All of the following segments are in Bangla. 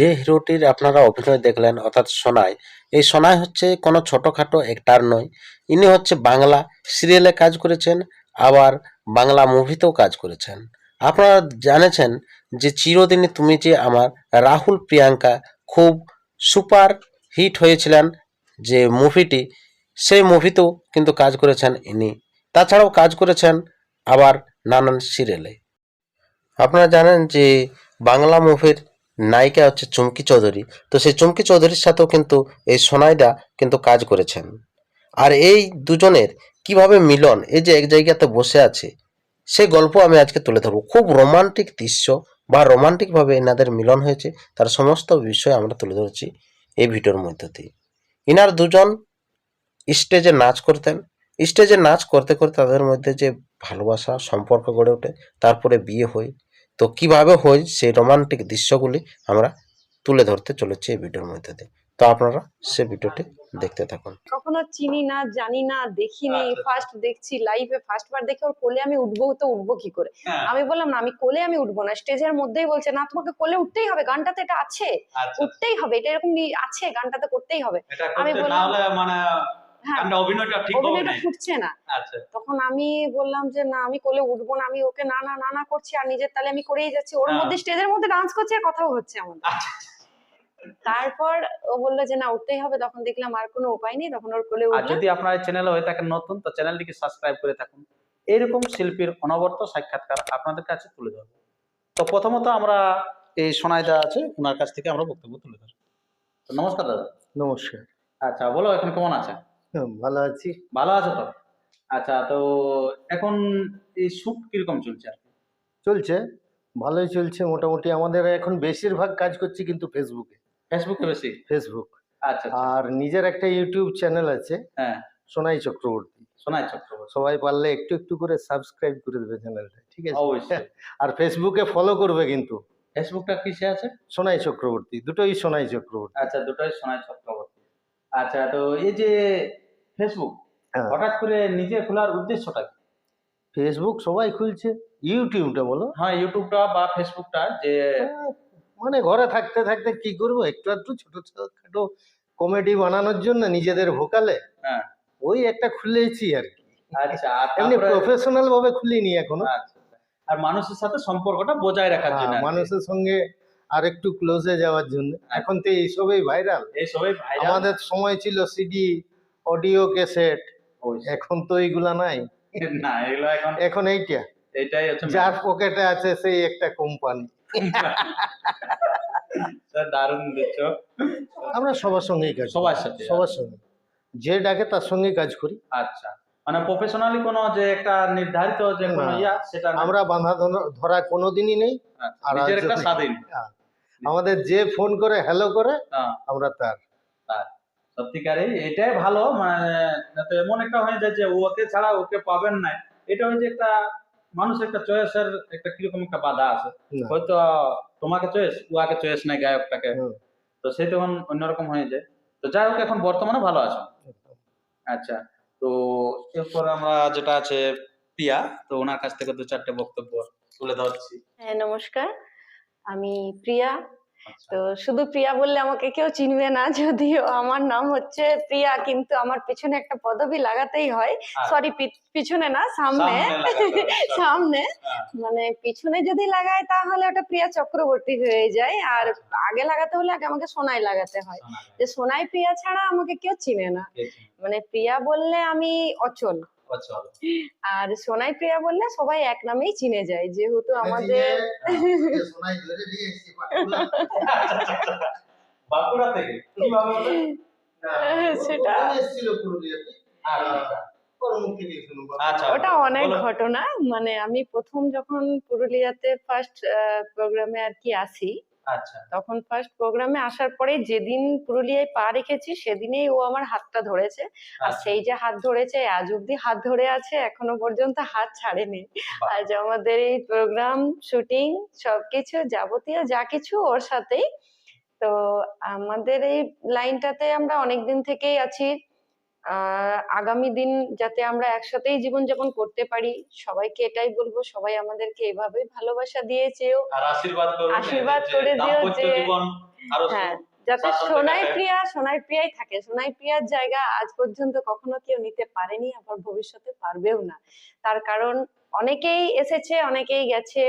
যে হিরোটির আপনারা অভিনয় দেখলেন, অর্থাৎ সোনাই, এই সোনাই হচ্ছে কোনো ছোটোখাটো একটার নয়। ইনি হচ্ছে বাংলা সিরিয়ালে কাজ করেছেন, আবার বাংলা মুভিতেও কাজ করেছেন। আপনারা জানেছেন যে চিরদিনই তুমি যে আমার রাহুল প্রিয়াঙ্কা খুব সুপার হিট হয়েছিলেন যে মুভিটি সেই মুভিতেও কিন্তু কাজ করেছেন ইনি। তাছাড়াও কাজ করেছেন আবার নানান সিরিয়ালে আপনারা জানেন যে বাংলা মুভির নায়িকা হচ্ছে চুমকি চৌধুরী। তো সেই চুমকি চৌধুরীর সাথেও কিন্তু এই সোনাইদা কিন্তু কাজ করেছেন। আর এই দুজনের কীভাবে মিলন, এই যে এক জায়গাতে বসে আছে সেই গল্প আমি আজকে তুলে ধরবো। খুব রোমান্টিক দৃশ্য বা রোমান্টিকভাবে এনাদের মিলন হয়েছে, তার সমস্ত বিষয় আমরা তুলে ধরেছি এই ভিডিওর মধ্য দিয়ে। ইনার দুজন স্টেজে নাচ করতেন। স্টেজে নাচ করতে করতে তাদের মধ্যে যে ভালোবাসা, সম্পর্ক গড়ে ওঠে, তারপরে বিয়ে হয়। তো কীভাবে হয় সেই রোমান্টিক দৃশ্যগুলি আমরা তুলে ধরতে চলেছি এই ভিডিওর মধ্যে দিয়ে। তো আপনারা সে ভিডিওটি দেখতে থাকুন। কখনো চিনি না জানি না দেখিনি আচ্ছা। ফার্স্ট দেখছি লাইভে ফার্স্ট বার দেখে ওর কোলে আমি উঠবো তো উঠবো কি করে? হ্যাঁ, আমি বললাম না আমি কোলে আমি উঠবো না। স্টেজের মধ্যেই বলছে না তোমাকে কোলে উঠতেই হবে গানটাতে এটা আছে। আচ্ছা, উঠতেই হবে এটা এরকম আছে গানটাতে করতেই হবে। আমি বললাম- মানে হ্যাঁ অভিনয়টা ঠিক অভিনয়টা ফুটছে না। আচ্ছা। তখন আমি বললাম যে না আমি কোলে উঠবো না আমি ওকে না না না না করছি আর নিজের তালে আমি করেই যাচ্ছি। ওর হ্যাঁ। মধ্যে স্টেজের মধ্যে ডান্স করছে আর কথাও হচ্ছে আমাদের। আচ্ছা তারপর ও বলল যে না উঠতেই হবে। তখন দেখলাম আর কোনো উপায় নেই তখন ওর কোলে আর উঠলাম। যদি আপনার চ্যানেল হয়ে থাকেন নতুন তো চ্যানেলটিকে সাবস্ক্রাইব করে থাকুন। এরকম শিল্পীর অনবর্ত সাক্ষাৎকার আপনাদের কাছে তুলে ধরবো। তো প্রথমত আমরা এই সোনাইদা আছে ওনার কাছ থেকে আমরা বক্তব্য তুলে ধরবো। তো নমস্কার দাদা। নমস্কার। আচ্ছা বলো এখন কেমন আছে হুম, ভালো আছি। ভালো আছো তো? আচ্ছা তো এখন এই শুট কীরকম চলছে আর কি? চলছে ভালোই চলছে মোটামুটি। আমাদের এখন বেশিরভাগ কাজ করছি কিন্তু ফেসবুকে ফেসবুকে বেশি? ফেসবুক আচ্ছা আচ্ছা। আর নিজের একটা ইউটিউব চ্যানেল আছে হ্যাঁ। সোনাই চক্রবর্তী। সোনাই চক্রবর্তী। সবাই পারলে একটু একটু করে সাবস্ক্রাইব করে দেবে চ্যানেলটা ঠিক আছে? অবশ্যই। আর ফেসবুকে ফলো করবে কিন্তু। ফেসবুকটা কিসে আছে? সোনাই চক্রবর্তী দুটোই সোনাই চক্রবর্তী। আচ্ছা দুটোই সোনাই চক্রবর্তী। আচ্ছা তো এই যে ফেসবুক হ্যাঁ। হঠাৎ করে নিজে খোলার উদ্দেশ্যটা কি? ফেসবুক সবাই খুলছে। ইউটিউবটা বলো। হ্যাঁ ইউটিউবটা বা ফেসবুকটা যে মানে ঘরে থাকতে থাকতে কি করব? একটু একটু ছোট ছোটখাটো কমেডি বানানোর জন্য নিজেদের ভোকালে হ্যাঁ। ওই একটা খুলেছি আর কি। আচ্ছা এমনি প্রফেশনাল ভাবে খুলিনি এখনও। আচ্ছা, আচ্ছা। আর মানুষের সাথে সম্পর্কটা বজায় রাখার জন্য হ্যাঁ, কি। মানুষের সঙ্গে আর একটু ক্লোজে যাওয়ার জন্য। এখন তো এইসবই ভাইরাল এই সবাই ভাইরাল আমাদের সময় ছিল সিডি অডিও ক্যাসেট। এখন তো এইগুলা নাই। না এগুলো এখন এখন এইটা। এটাই হচ্ছে যার পকেটে আছে সেই একটা কোম্পানি। দারুণ দিচ্ছ আমরা সবার সঙ্গেই কাজ সবার সাথে। সবার সঙ্গে। যে ডাকে তার সঙ্গে কাজ করি। আচ্ছা। মানে প্রফেশনালি কোনো যে একটা নির্ধারিত যে কোনো ইয়া সেটা আমরা বাঁধা ধরা- কোনোদিনই নেই। আচ্ছা, আর নিজের একটা স্বাধীন। আমাদের যে ফোন করে হ্যালো করে হ্যাঁ, আমরা তার। সত্যিকারে এটাই ভালো মানে না তো এমন একটা হয়ে যায় যে ওকে ছাড়া ওকে পাবেন না এটা হচ্ছে একটা মানুষ একটা চয়েসের একটা কীরকম একটা বাধা আছে। হয়তো তোমাকে চয়েস উহাকে চয়েস নাই গায়কটাকে। তো সে তখন অন্যরকম হয়ে যায়। তো যাই হোক এখন বর্তমানে ভালো আছো। আচ্ছা তো এরপর আমরা যেটা আছে প্রিয়া তো ওনার কাছ থেকে দু চারটে বক্তব্য তুলে ধরছি। হ্যাঁ নমস্কার। আমি প্রিয়া তো শুধু প্রিয়া বললে আমাকে কেউ চিনবে না যদিও আমার নাম হচ্ছে প্রিয়া কিন্তু আমার পিছনে একটা পদবি লাগাতেই হয়। আচ্ছা। সরি পিছনে না সামনে। সামনে হ্যাঁ। মানে পিছনে যদি লাগাই তাহলে ওটা প্রিয়া চক্রবর্তী হয়ে যায়। আর আচ্ছা। আগে লাগাতে হলে আগে আমাকে সোনাই লাগাতে হয়। যে সোনাই প্রিয়া ছাড়া আমাকে কেউ চিনে না। মানে প্রিয়া বললে আমি অচল। আচ্ছা আর সোনাই প্রিয়া বললে সবাই এক নামেই চিনে যায় যেহেতু আমাদের বাঁকুড়া। থেকে? কীভাবে সেটা। আচ্ছা, আচ্ছা। ওটা অনেক ঘটনা মানে আমি প্রথম যখন পুরুলিয়াতে ফার্স্ট প্রোগ্রামে আর কি আসি আচ্ছা। তখন ফার্স্ট প্রোগ্রামে আসার পরে যেদিন পুরুলিয়ায় পা রেখেছি সেদিনেই ও আমার হাতটা ধরেছে। আর আচ্ছা, সেই যে হাত ধরেছে আজ অব্দি হাত ধরে আছে এখনও পর্যন্ত হাত ছাড়েনি। আজ আমাদের এই প্রোগ্রাম শুটিং সবকিছু যাবতীয় যা কিছু ওর সাথেই। তো আমাদের এই লাইনটাতে আমরা অনেকদিন থেকেই আছি। আগামী দিন যাতে আমরা একসাথেই জীবনযাপন করতে পারি সবাইকে এটাই বলব সবাই আমাদেরকে এভাবেই ভালোবাসা দিয়ে চেয়েও আশীর্বাদ করে দিও যে- হ্যাঁ যাতে সোনাই প্রিয়া সোনাই প্রিয়াই থাকে। সোনাই প্রিয়ার জায়গা আজ পর্যন্ত কখনো কেউ নিতে পারেনি আবার ভবিষ্যতে পারবেও না। তার কারণ অনেকেই এসেছে অনেকেই গেছে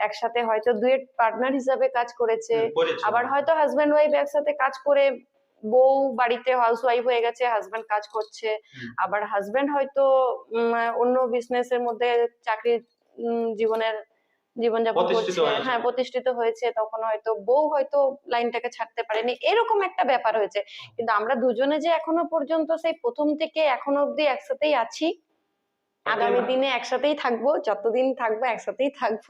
একসাথে হয়তো দুয়েট পার্টনার হিসাবে কাজ করেছে। আবার হয়তো হাজব্যান্ড ওয়াইফ একসাথে কাজ করে বউ বাড়িতে হাউস ওয়াইফ হয়ে গেছে হাজব্যান্ড কাজ করছে আবার হাজব্যান্ড হয়তো অন্য বিজনেস এর মধ্যে চাকরি জীবনের জীবনযাপন করছে হ্যাঁ প্রতিষ্ঠিত হয়েছে তখন হয়তো বউ হয়তো লাইনটাকে ছাড়তে পারেনি এরকম একটা ব্যাপার হয়েছে কিন্তু আমরা দুজনে যে এখনও পর্যন্ত সেই প্রথম থেকে এখনও অব্দি একসাথেই আছি আগামী দিনে একসাথেই থাকব যতদিন থাকব একসাথেই থাকব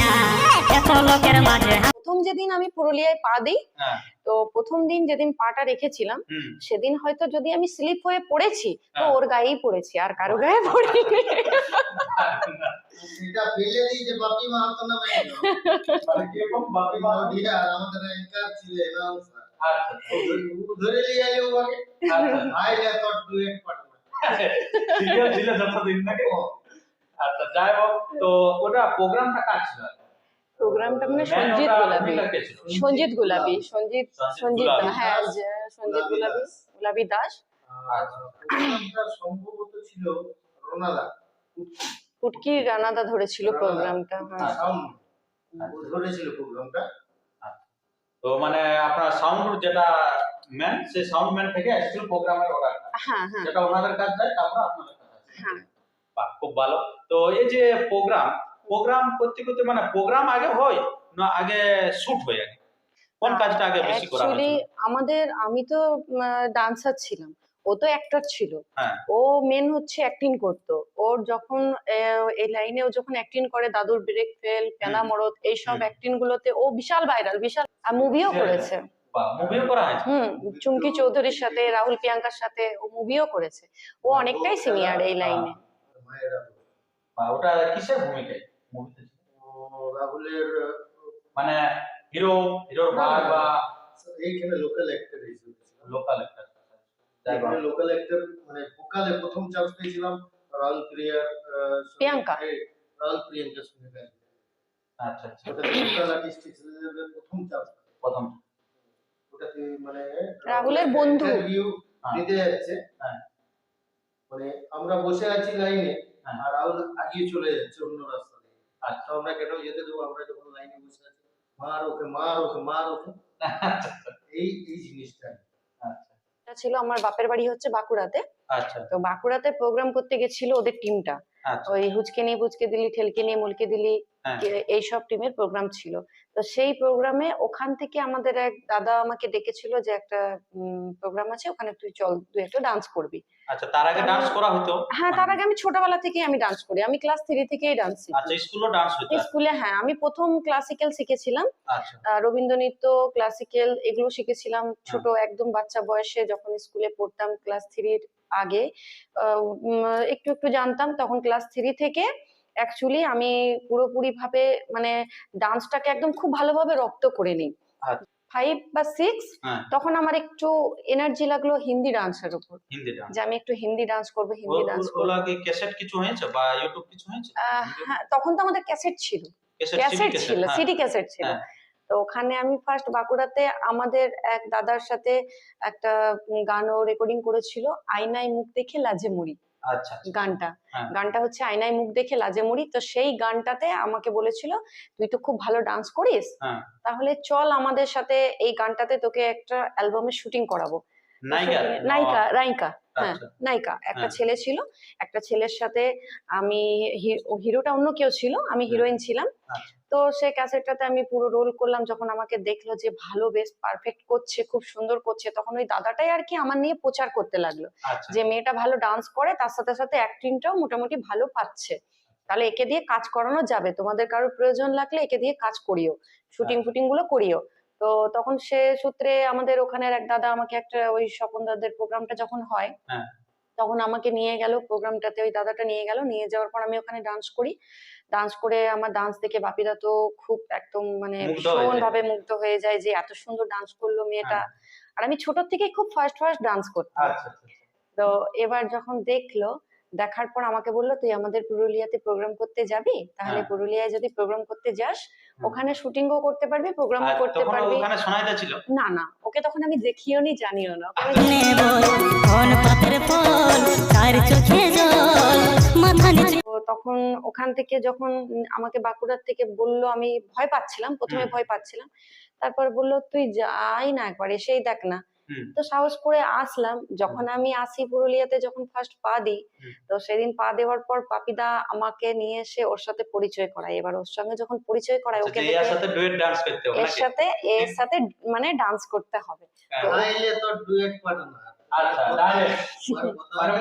না এত লোকের মাঝে। প্রথম যেদিন আমি পুরুলিয়ায় পা দিই হ্যাঁ। তো প্রথম দিন যেদিন পাটা রেখেছিলাম সেদিন হয়তো যদি আমি স্লিপ হয়ে পড়েছি তো হ্যাঁ। ওর গায়েই পড়েছি আর কারও গায়ে পড়িনি। আচ্ছা। ধরে ওকে। আচ্ছা। আইলে তোর ডুয়েট পার্টনার ঠিক ছিল যতদিন নাকি? আচ্ছা যাই হোক তো ওটা প্রোগ্রামটা কাজ ছিল? প্রোগ্রামটা মানে সঞ্জিত গোলাপি? সঞ্জিত গোলাপি। সঞ্জিত সঞ্জিত হ্যাঁ সঞ্জিত গোলাপি গোলাপি দাস। গোলাপি দাস। আচ্ছা সম্ভবত ছিল রোনাদা। ফুটকি রানাদা ধরেছিল প্রোগ্রামটা হ্যাঁ। ধরেছিল প্রোগ্রামটা। তো মানে আপনার সাউন্ড যেটা ম্যান সেই সাউন্ড ম্যান থেকে অ্যাকচুয়াল প্রোগ্রামের অর্ডারটা হ্যাঁ হ্যাঁ। যেটা ওনাদের কাজ যায় তারপর আপনাদের কাজ হ্যাঁ। বাহ খুব ভালো। তো এই যে প্রোগ্রাম প্রোগ্রাম করতে করতে মানে প্রোগ্রাম আগে হয় না আগে শুট হয় আগে? কোন কাজটা আগে বেশি করা হয়েছিল? আমাদের আমি তো ডান্সার ছিলাম। ও তো অ্যাক্টর ছিল। হ্যাঁ। ও মেন হচ্ছে অ্যাক্টিং করতো। ওর যখন এই লাইনে ও যখন অ্যাক্টিং করে দাদুর ব্রেক ফেল পেনা মরদ এইসব হুম। অ্যাক্টিং গুলোতে ও বিশাল ভাইরাল বিশাল মুভিও হ্যাঁ, করেছে। মুভিও করা হয়েছে? হুম চুমকি চৌধুরীর সাথে রাহুল প্রিয়াঙ্কার সাথে ও মুভিও করেছে। ও অনেকটাই সিনিয়র এই লাইনে ওটা কিসের ভূমিকায়? রাহুলের মানে হিরো হিরোর ভাই বা এইখানে লোকাল অ্যাক্টর হিসেবে লোকাল। এখানে লোকাল অ্যাক্টর মানে ভোকালে প্রথম চান্স পেয়েছিলাম রাহুল প্রিয়ার প্রিয়াঙ্কা। রাহুল সঙ্গে গান। আচ্ছা আচ্ছা লোকাল আর্টিস্ট হিসেবে প্রথম চান্স প্রথম ওটাতে মানে রাহুলের বন্ধু। হ্যাঁ। দিতে যাচ্ছে হ্যাঁ। মানে আমরা বসে আছি লাইনে হ্যাঁ। আর রাহুল আগিয়ে চলে যাচ্ছে অন্য রাস্তা দিয়ে আচ্ছা তো আমরা কেন যেতে দেবো? আমরা যখন লাইনে বসে আছি মার ওকে মার ওকে মার ওকে। আচ্ছা। এই এই জিনিসটা আচ্ছা। এটা ছিল আমার বাপের বাড়ি হচ্ছে বাঁকুড়াতে। আচ্ছা। তো বাঁকুড়াতে প্রোগ্রাম করতে গেছিল ওদের টিমটা আচ্ছা। ওই হুচকে নিয়ে বুচকে দিলি ঠেলকে নিয়ে মুলকে দিলি হ্যাঁ। এইসব টিমের প্রোগ্রাম ছিল। তো সেই প্রোগ্রামে ওখান থেকে আমাদের এক দাদা আমাকে ডেকেছিল যে একটা প্রোগ্রাম আছে ওখানে তুই চল তুই একটা ডান্স করবি। আচ্ছা তার আগে ডান্স করা হতো? হ্যাঁ তার আগে আমি ছোটবেলা থেকেই আমি ডান্স করি। আমি ক্লাস থ্রি থেকেই ডান্স আচ্ছা স্কুলও ডান্স হতো স্কুলে হ্যাঁ আমি প্রথম ক্লাসিক্যাল শিখেছিলাম। আচ্ছা। রবীন্দ্র নৃত্য ক্লাসিক্যাল এগুলো শিখেছিলাম ছোট একদম বাচ্চা বয়সে যখন স্কুলে পড়তাম ক্লাস থ্রির আগে। আহ, একটু একটু জানতাম তখন ক্লাস থ্রি থেকে অ্যাকচুয়ালি আমি পুরোপুরি ভাবে মানে ডান্সটাকে একদম খুব ভালোভাবে রপ্ত করে নিই। আচ্ছা। ফাইভ বা সিক্স হ্যাঁ। তখন আমার একটু এনার্জি লাগল হিন্দি ডান্সের উপর। হিন্দি ডান্স যে আমি একটু হিন্দি ডান্স করব হিন্দি ডান্স করব। কি ক্যাসেট কিছু হয়েছে বা ইউটিউব কিছু হয়েছে? হ্যাঁ তখন তো আমাদের ক্যাসেট ছিল। ক্যাসেট ছিল। সিডি ক্যাসেট ছিল। হ্যাঁ। তো ওখানে আমি ফার্স্ট বাঁকুড়াতে আমাদের এক দাদার সাথে একটা গানও রেকর্ডিং করেছিল আয়নায় মুখ দেখে লাজে মরি। গানটা। হ্যাঁ। গানটা হচ্ছে আয়নায় মুখ দেখে লাজে মরি তো সেই গানটাতে আমাকে বলেছিল তুই তো খুব ভালো ডান্স করিস। হ্যাঁ। তাহলে চল আমাদের সাথে এই গানটাতে তোকে একটা অ্যালবামের শুটিং করাবো। নায়িকা? shooting নায়িকা নায়িকা হ্যাঁ আচ্ছা। নায়িকা। একটা হ্যাঁ। ছেলে ছিল একটা ছেলের সাথে আমি হিরোটা অন্য কেউ ছিল আমি হিরোইন ছিলাম। আচ্ছা। তো সেই ক্যাসেটটাতে আমি পুরো রোল করলাম যখন আমাকে দেখল যে ভালো বেশ পারফেক্ট করছে খুব সুন্দর করছে তখন ওই দাদাটাই আর কি আমার নিয়ে প্রচার করতে লাগল। আচ্ছা। যে মেয়েটা ভালো ডান্স করে তার সাথে সাথে অ্যাক্টিংটাও মোটামুটি ভালো পাচ্ছে। তাহলে একে দিয়ে কাজ করানো যাবে তোমাদের কারোর প্রয়োজন লাগলে একে দিয়ে কাজ করিও। শুটিং আচ্ছা। ফুটিংগুলো করিও। তো তখন সে সূত্রে আমাদের ওখানের এক দাদা আমাকে একটা ওই স্বপন দাদের প্রোগ্রামটা যখন হয় হ্যাঁ। তখন আমাকে নিয়ে গেল প্রোগ্রামটাতে ওই দাদাটা নিয়ে গেল নিয়ে যাওয়ার পর আমি ওখানে ডান্স করি। ডান্স করে আমার ডান্স দেখে বাপিদা তো খুব একদম মানে ভীষণ ভাবে মুগ্ধ হয়ে যায় যে এত সুন্দর ডান্স করল মেয়েটা। আর আমি ছোট থেকে খুব ফার্স্ট ফার্স্ট ডান্স করতাম। আচ্ছা আচ্ছা। তো এবার যখন দেখল দেখার পর আমাকে বলল তুই আমাদের পুরুলিয়াতে প্রোগ্রাম করতে যাবি তাহলে হ্যাঁ। পুরুলিয়ায় যদি প্রোগ্রাম করতে যাস। ওখানে শুটিংও করতে পারবি প্রোগ্রামও করতে তখন পারবি ওখানে সোনাইদা ছিল না না ওকে তখন আমি দেখিও নি জানিও না তখন ওখান থেকে যখন আমাকে বাঁকুড়ার থেকে বলল আমি ভয় পাচ্ছিলাম প্রথমে ভয় পাচ্ছিলাম তারপর বলল তুই যাই না একবার এসেই দেখ না। তো সাহস করে আসলাম। যখন আমি আসি পুরুলিয়াতে যখন ফার্স্ট পা দিই তো সেদিন পা দেওয়ার পর পাপিদা আমাকে নিয়ে এসে ওর সাথে পরিচয় করায়। এবার ওর সঙ্গে যখন পরিচয় করায় আচ্ছা, ওকে এর সাথে ডুয়েট ডান্স করতে হবে এর সাথে এর সাথে মানে ডান্স করতে হবে। হ্যাঁ। তো- ডুয়েট আচ্ছা direct। মানে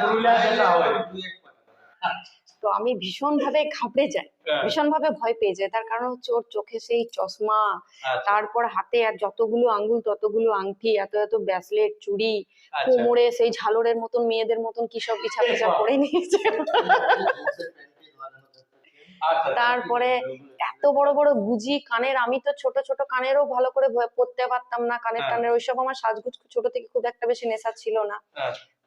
যেটা হয়। ডুয়েট পার্টনার তো আমি ভীষণ ভাবে ঘাবড়ে যাই হ্যাঁ, ভীষণ ভাবে ভয় পেয়ে যাই। তার কারণ হচ্ছে ওর চোখে সেই চশমা আচ্ছা, তারপর হাতে আর যতগুলো আঙ্গুল ততগুলো আংটি এত এত ব্যাসলেট চুড়ি আচ্ছা। কোমরে সেই ঝালরের মতন মেয়েদের মতন কি সব পিছা পিছা করে নিয়েছে। আচ্ছা, তারপরে এত বড় বড় গুজি কানের আমি তো ছোট ছোট কানেরও ভালো করে পরতে পারতাম না। কানের হ্যাঁ। টানের ওইসব আমার সাজগুজ ছোট থেকে খুব একটা বেশি নেশা ছিল না।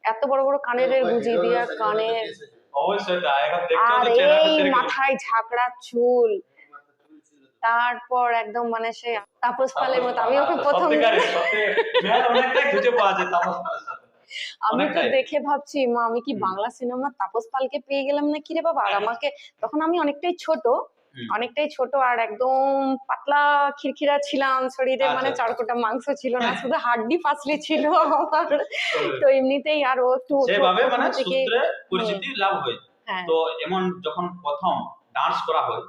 এত বড় বড় কানের গুজি দিয়া কানের অবশ্যই তাই এখন দেখতে আর তো চেহারাটা এই মাথায় ঝাঁকড়া চুল। তারপর একদম মানে সে তাপস পালের মতো। আমি ওকে প্রথম অনেকটাই খুঁজে পাওয়া যায় তাপস পালের সাথে। আমি তো দেখে ভাবছি মা আমি কি বাংলা সিনেমা তাপস পালকে পেয়ে গেলাম না কি রে বাবা? আর আমাকে তখন আমি অনেকটাই ছোট। অনেকটাই ছোট আর একদম পাতলা খিরখিরা ছিলাম শরীরে মানে আচ্ছা। চারকোটা মাংস ছিল না শুধু হাড্ডি পাসলি ছিল আমার। তো এমনিতেই আর ও একটু সেভাবে মানে সূত্রে পরিচিতি লাভ হয়। হ্যাঁ। তো এমন যখন প্রথম ডান্স করা হয়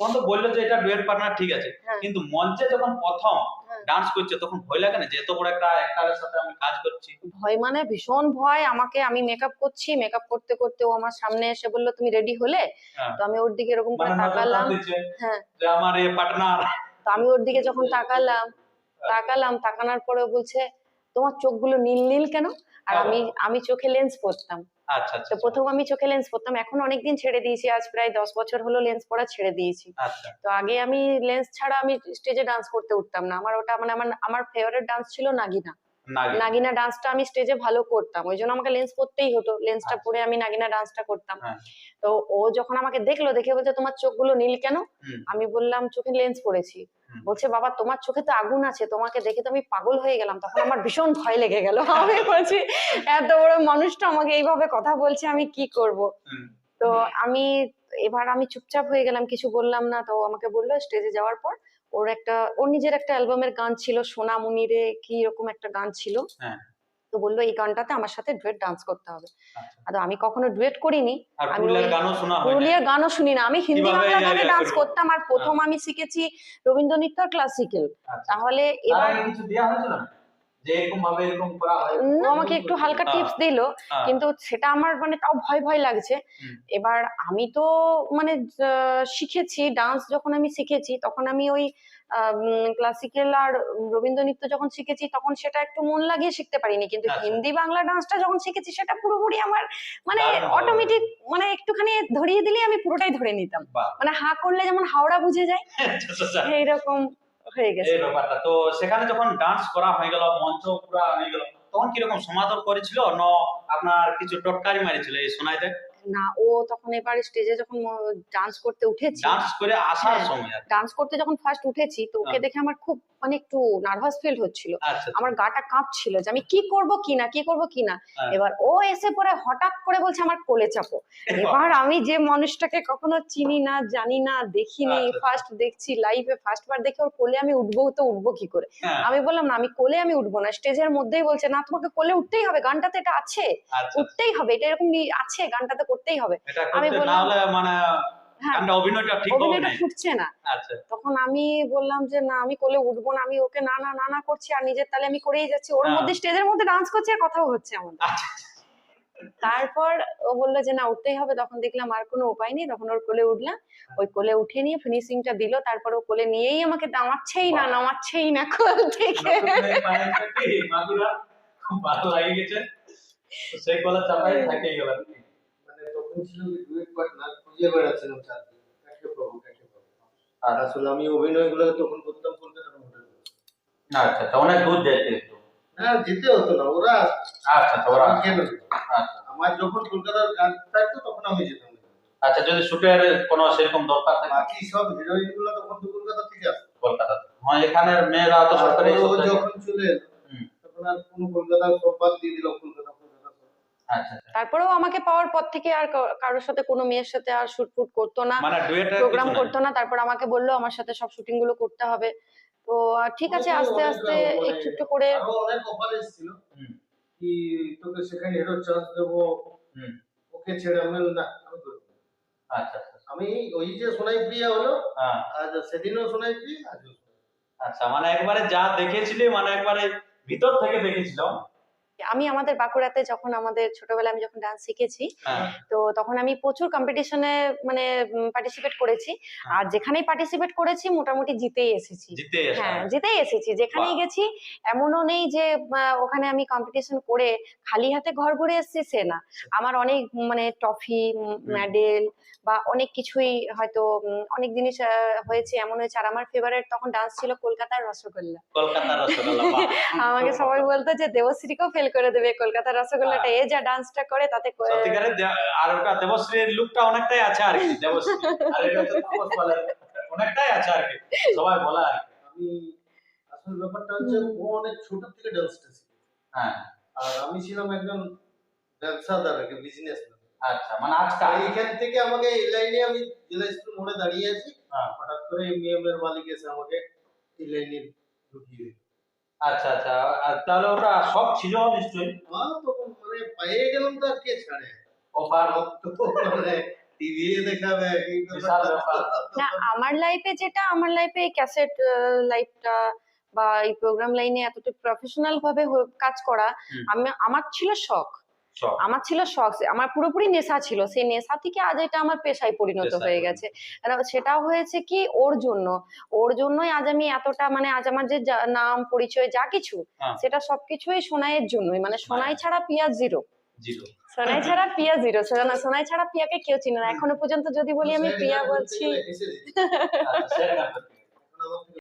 তখন তো বলল যে এটা ডুয়েট পার্টনার ঠিক আছে। হ্যাঁ। কিন্তু মঞ্চে যখন প্রথম হ্যাঁ। ডান্স করছে তখন ভয় লাগে না যে এত বড় একটা অ্যাক্টরের সাথে আমি কাজ করছি? ভয় মানে ভীষণ ভয় আমাকে আমি মেকআপ করছি মেকআপ করতে করতে ও আমার সামনে এসে বলল তুমি রেডি হলে? হ্যাঁ। তো আমি ওর দিকে এরকম করে মানে তাকালাম। হ্যাঁ। যে আমার এই পার্টনার তো আমি ওর দিকে যখন তাকালাম তাকালাম তাকানোর পরে বলছে তোমার চোখগুলো নীল নীল কেন? আর হ্যাঁ। আমি আমি চোখে লেন্স পরতাম। তো প্রথম আমি চোখে লেন্স পরতাম। এখন অনেকদিন ছেড়ে দিয়েছি। আজ প্রায় দশ বছর হলো লেন্স পরা ছেড়ে দিয়েছি। আচ্ছা। তো আগে আমি লেন্স ছাড়া আমি স্টেজে ডান্স করতে উঠতাম না। আমার ওটা মানে আমার আমার ফেভারিট ডান্স ছিল নাগিনা। নাগিন। ডান্সটা আমি স্টেজে ভালো করতাম। ওই জন্য আমাকে লেন্স পরতেই হতো। লেন্সটা আচ্ছা। পরে আমি নাগিনা ডান্সটা করতাম। হ্যাঁ। তো ও যখন আমাকে দেখল দেখে বলছে তোমার চোখগুলো নীল কেন? আমি বললাম চোখে লেন্স পরেছি। বলছে বাবা তোমার চোখে তো আগুন আছে। তোমাকে দেখে তো আমি পাগল হয়ে গেলাম। তখন আমার ভীষণ ভয় লেগে গেল। আমি বলছি এত বড় মানুষটা আমাকে এইভাবে কথা বলছে আমি কি করব? তো আমি এবার আমি চুপচাপ হয়ে গেলাম। কিছু বললাম না। তো আমাকে বলল স্টেজে যাওয়ার পর ওর একটা ওর নিজের একটা অ্যালবামের গান ছিল সোনা মুনিরে কি রকম একটা গান ছিল হ্যাঁ। তো বলল এই গানটাতে আমার সাথে ডুয়েট ডান্স করতে হবে আচ্ছা। আর আমি কখনো ডুয়েট করিনি আমি পুরুলিয়ার গানও শোনা না। পুরুলিয়ার গানও শুনি না আমি হিন্দি বাংলা গানে ডান্স করতাম আর প্রথম আমি শিখেছি রবীন্দ্র নৃত্য ক্লাসিক্যাল আচ্ছা। তাহলে এবার হয় আমাকে একটু হালকা হ্যাঁ। টিপস দিলো হ্যাঁ। কিন্তু সেটা আমার মানে তাও ভয় ভয় লাগছে এবার আমি তো মানে শিখেছি ডান্স যখন আমি শিখেছি তখন আমি ওই ক্লাসিক্যাল আর রবীন্দ্র নৃত্য যখন শিখেছি তখন সেটা একটু মন লাগিয়ে শিখতে পারিনি কিন্তু আচ্ছা। হিন্দি বাংলা ডান্সটা যখন শিখেছি সেটা পুরোপুরি আমার মানে অটোমেটিক মানে একটুখানি ধরিয়ে দিলে আমি পুরোটাই ধরে নিতাম মানে হা করলে যেমন হাওড়া বুঝে যায়। এইরকম হয়ে গেছে। এই ব্যাপারটা। তো সেখানে যখন ডান্স করা হয়ে গেল, মঞ্চ পুরা হয়ে গেল, তখন কীরকম সমাদর করেছিল? ন আপনার কিছু টটকারি মারিছিল এই শোনাইতে না। ও তখন এবার স্টেজে যখন ডান্স করতে উঠেছি ডান্স করে আসার হ্যাঁ। সময় ডান্স করতে যখন ফার্স্ট উঠেছি তো ওকে হ্যাঁ। দেখে আমার খুব মানে একটু নার্ভাস ফিল হচ্ছিল। আচ্ছা আমার গাটা কাঁপছিল যে আমি কি করব কি না কি করব কি না। হ্যাঁ। এবার ও এসে পরে হঠাৎ করে বলছে আমার কোলে চাপো। এবার আমি যে মানুষটাকে কখনো চিনি না জানি না দেখিনি আচ্ছা। ফার্স্ট দেখছি লাইভে ফার্স্ট বার দেখে ওর কোলে আমি উঠবো তো উঠবো কি করে? আমি বললাম না আমি কোলে আমি উঠবো না। স্টেজের মধ্যেই বলছে না তোমাকে কোলে উঠতেই হবে গানটাতে এটা আছে। আচ্ছা উঠতেই হবে এটা এরকম আছে গানটাতে করতেই হবে। আমি বললাম- মানে হ্যাঁ অভিনয়টা ঠিক অভিনয়টা ফুটছে না। আচ্ছা। তখন আমি বললাম যে না আমি কোলে উঠবো না আমি ওকে না না না না করছি আর নিজের তালে আমি করেই যাচ্ছি। ওর হ্যাঁ। মধ্যে স্টেজের মধ্যে ডান্স করছি আর কথাও হচ্ছে এমন আচ্ছা তারপর ও বলল যে না উঠতেই হবে। তখন দেখলাম আর কোনো উপায় নেই তখন ওর কোলে উঠলাম। ওই কোলে উঠে নিয়ে ফিনিশিংটা দিল তারপর ও কোলে নিয়েই আমাকে নামাচ্ছেই না নামাচ্ছেই না কোল থেকে। ভালো লাগে গেছে। সেই গলা চাপাই থাকে গেল মানে তখন ছিল ডুয়েট পার্টনার খুঁজে বেড়াচ্ছিলাম চারদিকে। কাকে পাবো কাকে পাবো। আর আসলে আমি অভিনয় তখন করতাম কলকাতার হোটেলে আচ্ছা আচ্ছা অনেক দূর যাইতে হতো। না যেতে হতো না ওরা আচ্ছা আচ্ছা ওরা কেন আচ্ছা। আমার যখন কলকাতার কাজ থাকতো তখন আমি যেতাম। আচ্ছা যদি শুটের কোনো সেরকম দরকার থাকে? বাকি সব হিরোইনগুলো তখন তো কলকাতা থেকে আসতো। হ্যাঁ এখানের মেয়েরা তো সরকারি যখন চলে তখন আর কোনো কলকাতার সব বাদ দিয়ে দিল কলকাতা তারপরেও আমাকে পাওয়ার পর থেকে আর কারোর সাথে কোনো মেয়ের সাথে আর শুট ফুট করতো না মানে প্রোগ্রাম করতো না তারপর আমাকে বলল আমার সাথে সব শুটিংগুলো করতে হবে। তো ঠিক আছে আস্তে আস্তে মানে একটু একটু করে। কি তোকে সেখানে হিরো চান্স দেবো? ওকে ছেড়ে আমি না। আচ্ছা আচ্ছা আমি ওই যে সোনাই প্রিয়া হলো হ্যাঁ। আজ সেদিনও সোনাই প্রিয়া। আচ্ছা মানে একবারে যা দেখেছিলি মানে একবারে ভিতর থেকে দেখেছিলাম। আমি আমাদের বাঁকুড়াতে যখন আমাদের ছোটবেলায় আমি যখন ডান্স শিখেছি হ্যাঁ। তো তখন আমি প্রচুর কম্পিটিশনে মানে পার্টিসিপেট করেছি। হ্যাঁ। আর যেখানেই পার্টিসিপেট করেছি মোটামুটি জিতেই এসেছি। হ্যাঁ জিতেই এসেছি। যেখানেই গেছি এমনও নেই যে ওখানে আমি কম্পিটিশন করে খালি হাতে ঘর ঘুরে এসেছি সে না। আমার অনেক মানে ট্রফি মেডেল বা অনেক কিছুই হয়তো অনেক জিনিস হয়েছে। এমন হয়েছে আর আমার ফেভারিট তখন ডান্স ছিল কলকাতার রসগোল্লা। কলকাতার রসগোল্লা আমাকে সবাই বলতো যে দেবশ্রীকেও ফেল করে দেবে কলকাতার রসগোল্লাটা এ যা ডান্সটা করে তাতে করে- সত্যিকারের আর ওটা দেবশ্রীর লুকটা অনেকটাই আছে আর কি দেবশ্রী। আর এটা তাপস অনেকটাই আছে আর কি সবাই বলা আর কি। আমি আসল ব্যাপারটা হচ্ছে ও অনেক ছোট থেকে ডান্সটা হ্যাঁ। আর আমি ছিলাম একজন ব্যবসাদার আর কি বিজনেস আচ্ছা মানে আজকাল এইখান থেকে আমাকে এই লাইনে আমি জেলা স্কুল মোড়ে দাঁড়িয়ে আছি। হ্যাঁ। হঠাৎ করে এর মালিক এসে আমাকে এই লাইনে ঢুকিয়ে দিল। আচ্ছা আচ্ছা। আর তাহলে ওটা সব ছিল নিশ্চয়ই? তখন মানে পেয়ে গেলাম তো আর কে ছাড়ে? ও পার মানে টিভি দেখাবে এই বিশাল ব্যাপার। না আমার লাইফে যেটা আমার লাইফে ক্যাসেট লাইফটা বা এই প্রোগ্রাম লাইনে এতটা প্রফেশনাল ভাবে কাজ করা আমি আমার ছিল শখ। আমার ছিল শখ আমার পুরোপুরি নেশা ছিল। সেই নেশা থেকে আজ এটা আমার পেশায় পরিণত হয়ে গেছে। আর সেটা হয়েছে কি ওর জন্য। ওর জন্যই আজ আমি এতটা মানে আজ আমার যে যা- নাম পরিচয় যা কিছু হ্যাঁ। সেটা সবকিছুই সোনাইয়ের জন্যই। মানে সোনাই। ছাড়া পিয়া জিরো জিরো সোনাই ছাড়া পিয়া জিরো সোনাই ছাড়া পিয়াকে কেউ চিনে না। এখনও পর্যন্ত যদি বলি আমি প্রিয়া বলছি।